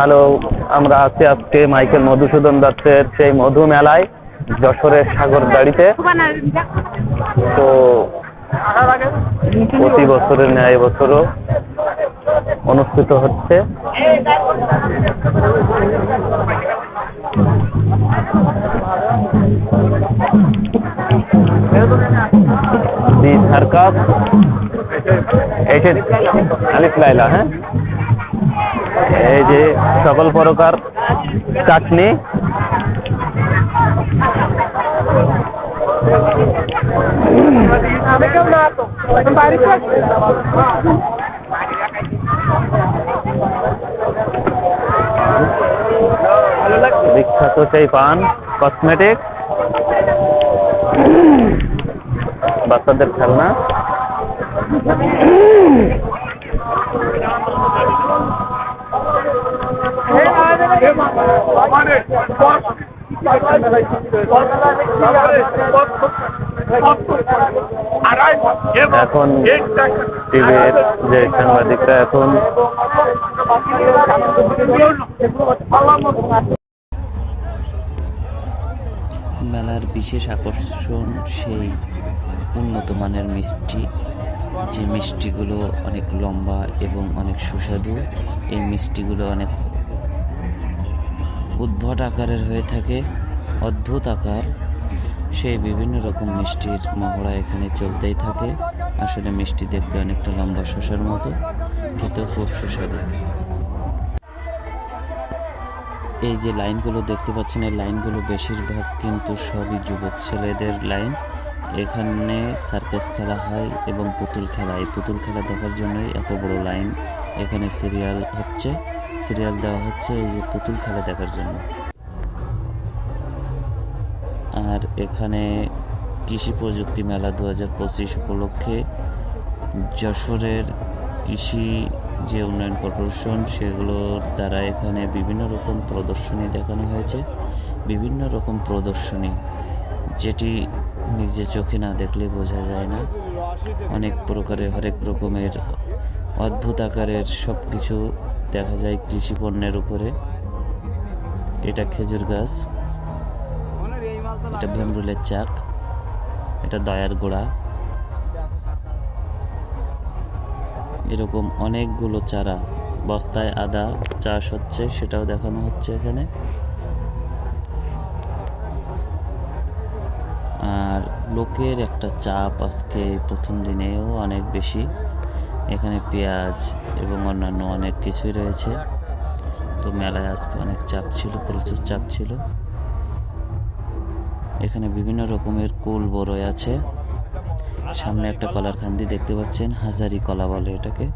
Hello আমরা আছি আজকে মাইকেল মধুসূদন দত্তের সেই মধু মেলায়, যশোরের সাগর দাড়িতে। তো প্রতি বছরের ন্যায় বছরও অনুষ্ঠিত হচ্ছে। The circus. আলিফ লাইলা হ্যাঁ? এই যে সকল প্রকার চাটনি বিখ্যাত সেই পান কসমেটিক বাচ্চাদের খেলনা এখন টিভির যে সাংবাদিকরা এখন মেলার বিশেষ আকর্ষণ সেই উন্নত মানের মিষ্টি। যে মিষ্টিগুলো অনেক লম্বা এবং অনেক সুস্বাদু, এই মিষ্টিগুলো অনেক উদ্ভট আকারের হয়ে থাকে, অদ্ভুত আকার। সেই বিভিন্ন রকম মিষ্টির মহড়া এখানে চলতেই থাকে। আসলে মিষ্টি দেখতে অনেকটা লম্বা শসার মতো, খেতেও খুব সুস্বাদু। এই যে লাইনগুলো দেখতে পাচ্ছেন, এই লাইনগুলো বেশিরভাগ কিন্তু সবই যুবক ছেলেদের লাইন। এখানে সার্কাস খেলা হয় এবং পুতুল খেলা। এই পুতুল খেলা দেখার জন্যই এত বড় লাইন এখানে সিরিয়াল হচ্ছে। সিরিয়াল দেওয়া হচ্ছে এই যে পুতুল খেলা দেখার জন্য। আর এখানে কৃষি প্রযুক্তি মেলা দু হাজার পঁচিশ উপলক্ষে যশোরের কৃষি যে উন্নয়ন কর্পোরেশন, সেগুলোর দ্বারা এখানে বিভিন্ন রকম প্রদর্শনী দেখানো হয়েছে। বিভিন্ন রকম প্রদর্শনী, যেটি নিজে চোখে না দেখলে বোঝা যায় না। অনেক প্রকারের হরেক রকমের অদ্ভুত আকারের সব কিছু দেখা যায় কৃষি পণ্যের উপরে। এটা খেজুর গাছ। এটা ভেমরুলের চাক। এটা দয়ার গোড়া। এরকম অনেকগুলো চারা। বস্তায় আদা চাষ হচ্ছে, সেটাও দেখানো হচ্ছে এখানে। আর লোকের একটা চাপ আজকে প্রথম দিনেও অনেক বেশি। এখানে পেঁয়াজ এবং অন্যান্য অনেক কিছুই রয়েছে। তো মেলায় আজকে অনেক চাপ ছিল, প্রচুর চাপ ছিল। এখানে বিভিন্ন রকমের কুল বড়ই আছে। সামনে একটা কলার খান্দি দেখতে পাচ্ছেন, হাজারি কলা বলে এটাকে।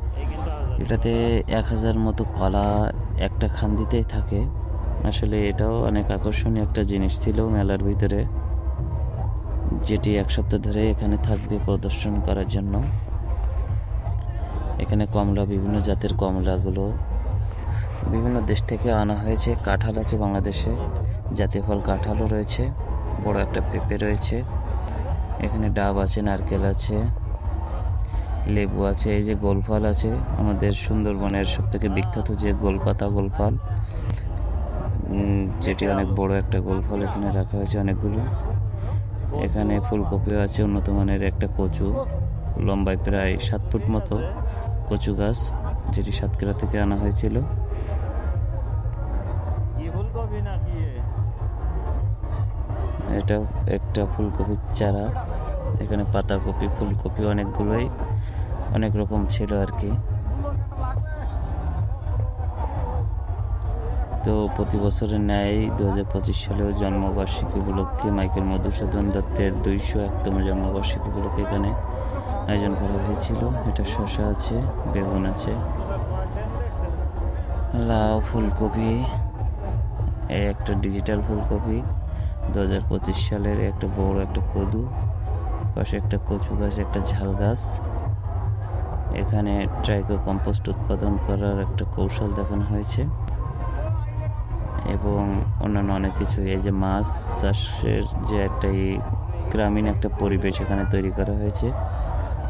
এটাতে এক হাজার মতো কলা একটা খান্দিতেই থাকে। আসলে এটাও অনেক আকর্ষণীয় একটা জিনিস ছিল মেলার ভিতরে। যেটি এক সপ্তাহ ধরে এখানে থাকবে প্রদর্শন করার জন্য। এখানে কমলা, বিভিন্ন জাতের কমলাগুলো বিভিন্ন দেশ থেকে আনা হয়েছে। কাঁঠাল আছে বাংলাদেশে, জাতীয় ফল কাঁঠালও রয়েছে, বড় একটা পেঁপে রয়েছে। এখানে ডাব আছে, নারকেল আছে, লেবু আছে, এই যে গোলফল আছে, আমাদের সুন্দরবনের সব থেকে বিখ্যাত যে গোলপাতা গোলফল যেটি অনেক বড় একটা গোলফল এখানে রাখা হয়েছে অনেকগুলো। এখানে ফুলকপিও আছে উন্নত মানের একটা কচু। লম্বায় প্রায় সাত ফুট মতো কচু গাছ যেটি সাতক্ষীরা থেকে আনা হয়েছিল। এটা একটা ফুলকপির চারা। এখানে পাতাকপি ফুলকপি অনেকগুলোই অনেক রকম ছিল আর কি। তো প্রতি বছরের ন্যায় দু হাজার পঁচিশ সালেও জন্মবার্ষিকী উপলক্ষে মাইকেল মধুসূদন দত্তের দুইশো একতম জন্মবার্ষিকী উপলক্ষে এখানে আয়োজন করা হয়েছিল। এটা শসা আছে, বেগুন আছে, লাউ ফুলকপি একটা ডিজিটাল ফুলকপি দু হাজার পঁচিশ সালের একটা বড় একটা কদু, পাশে একটা কচু গাছ, একটা ঝাল গাছ। এখানে ট্রাইকো কম্পোস্ট উৎপাদন করার একটা কৌশল দেখানো হয়েছে। এবং অন্যান্য অনেক কিছু। এই যে মাছ চাষের যে একটা এই গ্রামীণ একটা পরিবেশ এখানে তৈরি করা হয়েছে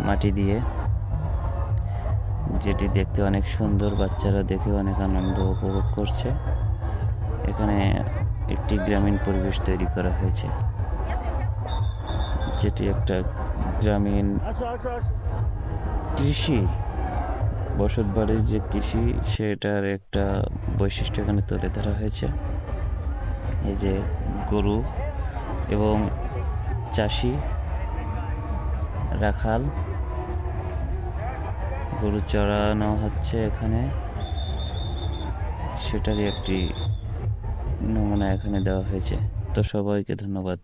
মাটি দিয়ে যেটি দেখতে অনেক সুন্দর বাচ্চারা দেখে অনেক আনন্দ উপভোগ করছে। এখানে একটি গ্রামীণ পরিবেশ তৈরি করা হয়েছে যেটি একটা গ্রামীণ কৃষি। বসত বাড়ির যে কৃষি, সেটার একটা বৈশিষ্ট্য এখানে তুলে ধরা হয়েছে। এই যে গরু এবং চাষি, রাখাল, গরু চড়ানো হচ্ছে এখানে। সেটারই একটি নমুনা এখানে দেওয়া হয়েছে। তো সবাইকে ধন্যবাদ।